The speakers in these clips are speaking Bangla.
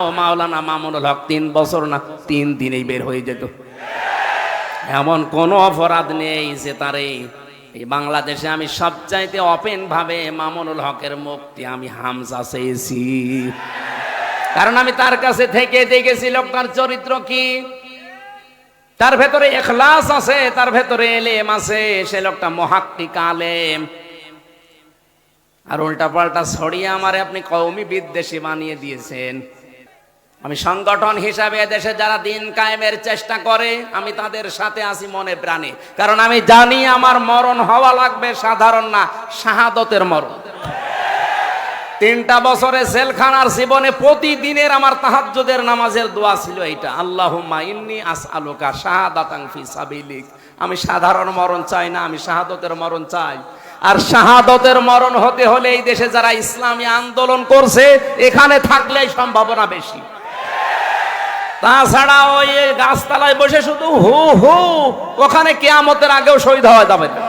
মাওলানা মামুনুল হক, তিন বছর না, তিন দিনেই বের হয়ে যেত। এমন কোনো অপরাধ নেই যে তারে এই বাংলাদেশে আমি সবচাইতে অপেন ভাবে মামুনুল হকের মুক্তি আমি হামজা চেয়েছি। কারণ আমি তার কাছে থেকে দেখেছি লোকটার চরিত্র কি। তার ভেতরে এখলাস আছে, তার ভেতরে এলেম আছে, সে লোকটা মহাক্কিক আলেম। আর উল্টা পাল্টা ছড়িয়ে আমারে আপনি কৌমি বিদ্বেষী বানিয়ে দিয়েছেন। আমি সংগঠন হিসাবে দেশে যারা দিন কায়েমের চেষ্টা করে, আমি তাদের সাথে আছি মনে প্রাণে। কারণ আমি জানি আমার মরণ হওয়া লাগবে সাধারণ না, শাহাদতের মরণ। তিনটা বছরে জেলখানার জীবনে প্রতিদিনের আমার তাহাজ্জুদের নামাজের দোয়া ছিল এইটা। আল্লাহুম্মা ইন্নি আসআলুকা শাহাদাতান ফি সাবিলিক। আমি সাধারণ মরণ চাই না, আমি শাহাদতের মরণ চাই। আর শাহাদতের মরণ হতে হলে এই দেশে যারা ইসলামী আন্দোলন করছে, এখানে থাকলেই সম্ভাবনা বেশি। তাছাড়া ওই গাছতলায় বসে শুধু হু হু, ওখানে কেয়ামতের আগেও শহীদ হওয়া যাবে না।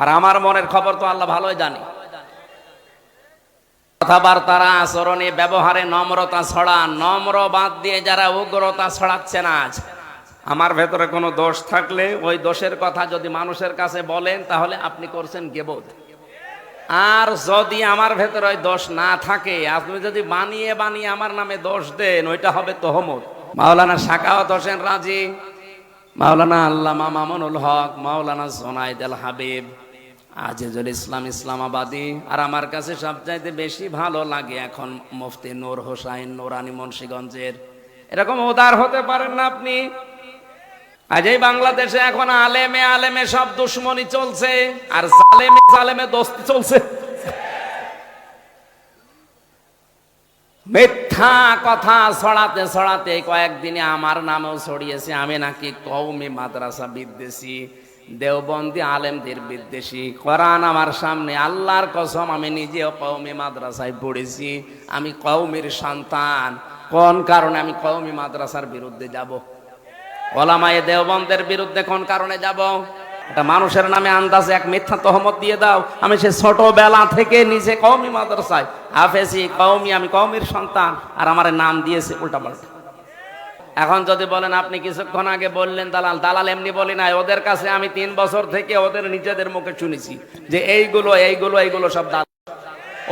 আর আমার মনের খবর তো আল্লাহ ভালোই জানে। কথাবার্তারা, আচরণে, ব্যবহারে নম্রতা ছড়া, নম্র বাদ দিয়ে যারা উগ্রতা ছড়াচ্ছেন আজ, আমার ভেতরে কোনো দোষ থাকলে ওই দোষের কথা যদি মানুষের কাছে বলেন, তাহলে আপনি করছেন গেবোধ। আর যদি আমার ভেতরে ওই দোষ না থাকে আপনি যদি বানিয়ে বানিয়ে আমার নামে দোষ দেন, ওইটা হবে তহমত মাওলানা শাকাওয়াত হোসেন রাজি, মাওলানা আল্লামা মামুনুল হক, মাওলানা সোনাইদ আল হাবিব, আজিজুল ইসলাম ইসলামাবাদী, আর আমার কাছে সবচাইতে বেশি ভালো লাগে এখন মুফতি নূর হোসাইন নোরানি মুন্সিগঞ্জের। এরকম উদার হতে পারেন না আপনি। আজ এই বাংলাদেশে এখন আলেমে আলেমে সব দুশ্মনী চলছে, আর জালেমে জালেমে দোস্তি চলছে। মিথ্যা কথা ছড়াতে ছড়াতে কয়েকদিনে আমার নামেও ছড়িয়েছে, আমি নাকি কৌমি মাদ্রাসা বিদ্বেষী, দেওবন্দি আলেমদের বিদ্বেষী। কোরআন আমার সামনে, আল্লাহর কসম, আমি নিজেও কৌমি মাদ্রাসায় পড়েছি, আমি কৌমির সন্তান। কোন কারণে আমি কৌমি মাদ্রাসার বিরুদ্ধে যাব? ওলামায়ে দেওবন্দের বিরুদ্ধে কোন কারণে যাব? এটা মানুষের নামে আন্দাজে এক মিথ্যা তহমত দিয়ে দাও। আমি সে ছোটবেলা থেকে নিজে কৌমি মাদ্রাসায়। হাফেজি কৌমি আমি কৌমির সন্তান, আর আমার নাম দিয়েছে উল্টাপাল্টা। এখন যদি বলেন, আপনি কিছুক্ষণ আগে বললেন, দালাল দালাল এমনি বলি নাই। ওদের কাছে আমি তিন বছর থেকে ওদের নিজেদের মুখে শুনেছি যে এইগুলো এইগুলো এইগুলো সব দালাল।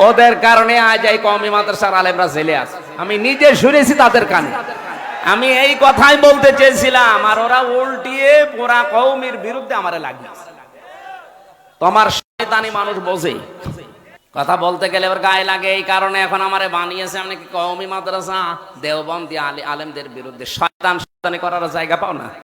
ওদের কারণে আজ এই কৌমি মাদ্রাসার আলেমরা জেলে আছে। আমি নিজে শুনেছি তাদের কানে। আমি এই কথাই বলতে চেয়েছিলাম, আর ওরা উল্টিয়ে পোড়া কৌমির বিরুদ্ধে আমার লাগবে তোমার শয়তানি মানুষ বোঝে। কথা বলতে গেলে ওর গায়ে লাগে, এই কারণে এখন আমারে বানিয়েছে আমি কি কওমি মাদ্রাসা, দেওবন্দি আলী আলেমদের বিরুদ্ধে। শয়তান শয়তানি করার জায়গা পাও না।